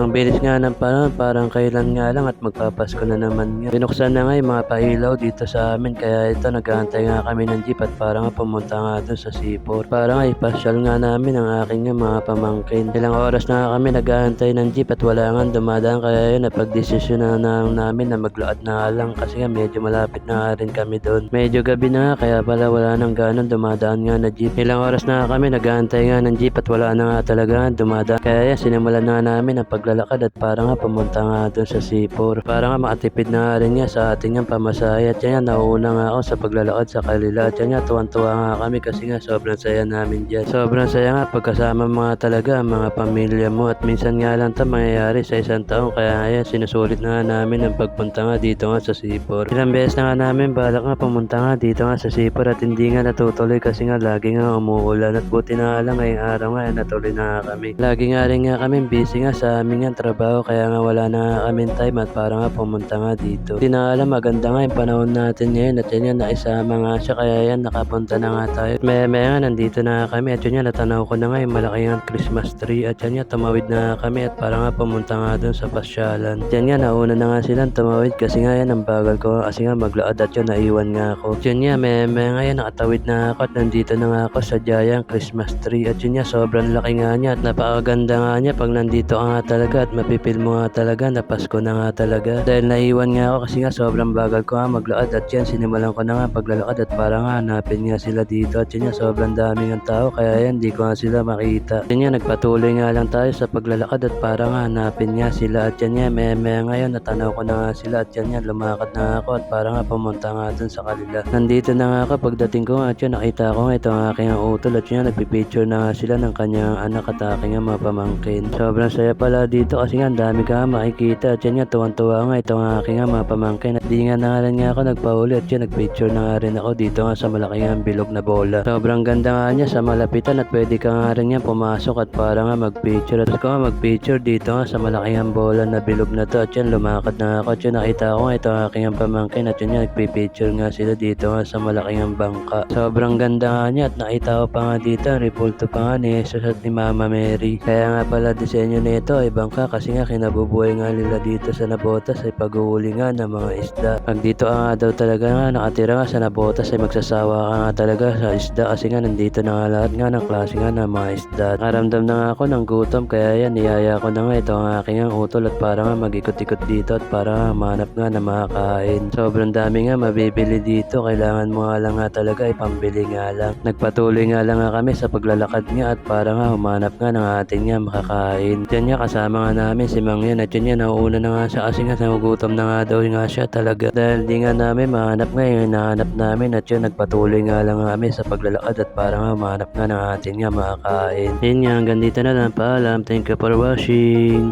Ang bilis nga ng panahon, parang kailan nga lang at magpapasko na naman nga. Binuksan na nga yung mga pailaw dito sa amin, kaya ito nag-aantay nga kami ng jeep at parang nga pumunta nga doon sa Sipor. Parang nga ipasyal nga namin ang aking nga mga pamangkin. Ilang oras na nga kami nag-aantay ng jeep at wala nga dumadaan, kaya yun napagdesisyon na, na namin na maglaad na nga lang kasi nga medyo malapit na nga rin kami doon. Medyo gabi na nga, kaya pala wala nang ganon dumadaan nga na jeep. Ilang oras na nga kami nag-aantay nga ng jeep at wala na nga talaga dumadaan. Kaya yan, sinimulan na namin ang paglalakad at para nga pumunta nga doon sa Sipor. Para nga makatipid na nga rin nga sa ating nga pamasahe. At yan nga, nauuna nga ako sa paglalakad sa kanila. At yan nga, tuwan-tuwa nga kami kasi nga sobrang saya namin dyan. Sobrang saya nga pagkasama mga talaga mga pamilya mo. At minsan nga lang ito mangyayari sa isang taon. Kaya nga yan, sinusulit na nga namin ang pagpunta nga dito nga sa Sipor. Ilang beses na nga namin balak nga pumunta nga dito nga sa Sipor at hindi nga natutuloy kasi nga lagi nga umuulan. At buti na nga lang ngayong araw nga natuloy na nga kami. Lagi nga rin nga kami busy nga sa aming nga trabaho kaya nga wala na kami time at para nga pumunta nga dito. Hindi na alam maganda nga yung panahon natin ngayon at yun nga naisama nga siya kaya yan nakapunta na nga tayo. Maya maya nga nandito na kami at yun nga natanaw ko na nga yung malaki nga Christmas tree at yan nga tumawid na kami at para nga pumunta nga dun sa pasyalan. Yan nga nauna na nga silang tumawid kasi nga yan ang bagal ko kasi nga maglaad at yun naiwan nga ako. Yun nga maya maya nga yan nakatawid na ako at nandito na nga ako sa Giant Christmas tree at yun nga sobrang laki nga niya at napakaganda nga niya pag nandito ka nga talaga at mapipil mo nga talaga na Pasko na nga talaga. Dahil naiwan nga ako kasi nga sobrang bagal ko nga maglaad at yan sinimulan ko na nga paglalakad at para nga hanapin nga sila dito at yun nga sobrang dami ng tao kaya yan di ko nga sila makita. Yun nga nagpatuloy nga lang tayo sa paglalakad at para nga hanapin nga sila at yan nga maya maya ngayon natanaw ko na nga sila at yan nga lumakad na nga ako at para nga pumunta nga dun sa kanila. Nandito na nga ako pagdating ko nga at yun nakita ko nga ito ang aking utol at yun nagpipicture na nga sila ng kanyang anak at aking nga mga pamangkin. Sobrang saya pala dito kasi nga dami ka makikita. At yan nga tuwang-tuwa nga ito ang aking nga mga pamangkin. At di nga na nga ako nagpahuli at yun nagpicture na nga rin ako dito nga sa malaking nga bilog na bola. Sobrang ganda nga niya sa malapitan at pwede ka nga rin nga pumasok at para nga magpicture. At ko nga magpicture dito nga sa malaking nga bola na bilog na to. At yun lumakad na ako. At yun nakita ko nga ito ang aking nga pamangkin. At yun nga nagpipicture nga sila dito nga sa malaking nga bangka. Sobrang ganda nga niya. At nakita ko pa nga dito repulto pa nga ni Jesus at ni Mama Mary. Kaya nga pala disenyo nito ay bangka kasi nga kinabubuhay nga nila dito sa Nabotas ay pag-uuli nga ng mga isda. Pag dito nga daw talaga nga nakatira nga sa Nabotas ay magsasawa ka nga talaga sa isda kasi nga nandito na nga lahat nga ng klase nga ng mga isda. Nakaramdam na nga ako ng gutom kaya yan niyaya ko na nga ito ang aking ang utol at para nga mag-ikot-ikot dito at para nga manap nga na makakain. Sobrang dami nga mabibili dito kailangan mo nga lang nga talaga ay pambili nga lang. Nagpatuloy nga lang nga kami sa paglalakad nga at para nga humanap nga ng ating nga makakain. Yan nga kasama nga namin si Mang yan at yun nga nauuna na nga siya kasi nga nagugutom na nga daw nga siya talaga. Dahil di nga namin mahanap nga yung hinahanap namin at yun nagpatuloy nga lang kami sa paglalakad at para nga humanap nga ng ating nga makakain. Yun nga hanggang dito na lang paalam. Thank you for watching.